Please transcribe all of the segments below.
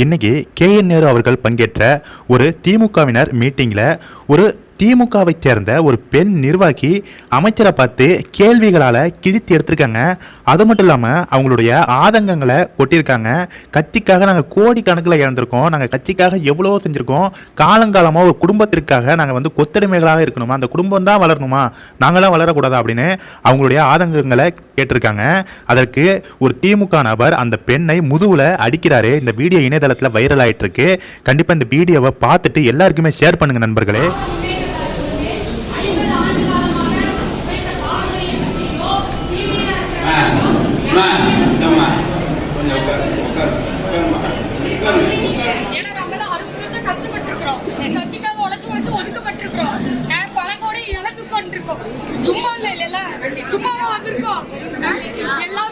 இன்னைக்கு கேஎன் நேரு அவர்கள் பங்கேற்ற ஒரு திமுகவினர் மீட்டிங்கில் ஒரு திமுகவை சேர்ந்த ஒரு பெண் நிர்வாகி அமைச்சரை பார்த்து கேள்விகளால் கிழித்து எடுத்திருக்காங்க. அது மட்டும் இல்லாமல் அவங்களுடைய ஆதங்கங்களை கொட்டியிருக்காங்க கட்சிக்காக நாங்கள் கோடி கணக்கில் இழந்திருக்கோம். நாங்கள் கட்சிக்காக எவ்வளோ செஞ்சுருக்கோம். காலங்காலமாக ஒரு குடும்பத்திற்காக நாங்கள் வந்து கொத்தடிமைகளாக இருக்கணுமா? அந்த குடும்பம் தான் வளரணுமா? நாங்களாம் வளரக்கூடாதா அப்படின்னு அவங்களுடைய ஆதங்கங்களை கேட்டிருக்காங்க. அதற்கு ஒரு திமுக நபர் அந்த பெண்ணை முதுவில் அடிக்கிறாரு. இந்த வீடியோ இணையதளத்தில் வைரல் ஆகிட்டு இருக்கு கண்டிப்பாக இந்த வீடியோவை பார்த்துட்டு எல்லாருக்குமே ஷேர் பண்ணுங்க நண்பர்களே. சும்மா இல்ல இல்ல சும்மா வந்திருக்கோம். எல்லாம்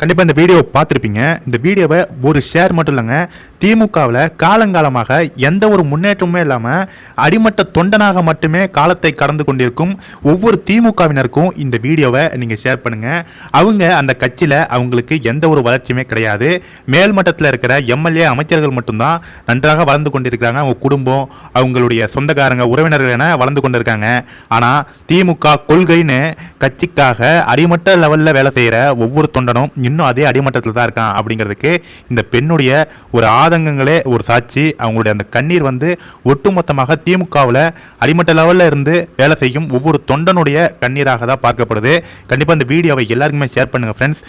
கண்டிப்பாக இந்த வீடியோவை பார்த்துருப்பீங்க. இந்த வீடியோவை ஒரு ஷேர் மட்டும் இல்லைங்க திமுகவில் காலங்காலமாக எந்த ஒரு முன்னேற்றமுமே இல்லாமல் அடிமட்ட தொண்டனாக மட்டுமே காலத்தை கடந்து கொண்டிருக்கும் ஒவ்வொரு திமுகவினருக்கும் இந்த வீடியோவை நீங்கள் ஷேர் பண்ணுங்கள் அவங்க அந்த கட்சியில் அவங்களுக்கு எந்த ஒரு வளர்ச்சியுமே கிடையாது. மேல்மட்டத்தில் இருக்கிற எம்எல்ஏ அமைச்சர்கள் மட்டும்தான் நன்றாக வளர்ந்து கொண்டிருக்கிறாங்க. அவங்க குடும்பம் அவங்களுடைய சொந்தக்காரங்க உறவினர்கள் என வளர்ந்து கொண்டிருக்காங்க. ஆனால் திமுக கொள்கைன்னு கட்சிக்காக அடிமட்ட லெவலில் வேலை செய்கிற ஒவ்வொரு தொண்டனும் இன்னும் அதே அடிமட்டத்தில் தான் இருக்கான் அப்படிங்கிறதுக்கு இந்த பெண்ணுடைய ஒரு ஆதங்கங்களே ஒரு சாட்சி. அவங்களுடைய அந்த கண்ணீர் வந்து ஒட்டுமொத்தமாக திமுகவில் அடிமட்ட லெவலில் இருந்து வேலை செய்யும் ஒவ்வொரு தொண்டனுடைய கண்ணீராக தான் பார்க்கப்படுது. கண்டிப்பாக இந்த வீடியோவை எல்லாருக்குமே ஷேர் பண்ணுங்கள் ஃப்ரெண்ட்ஸ்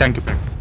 தேங்க்யூ ஃப்ரெண்ட்ஸ்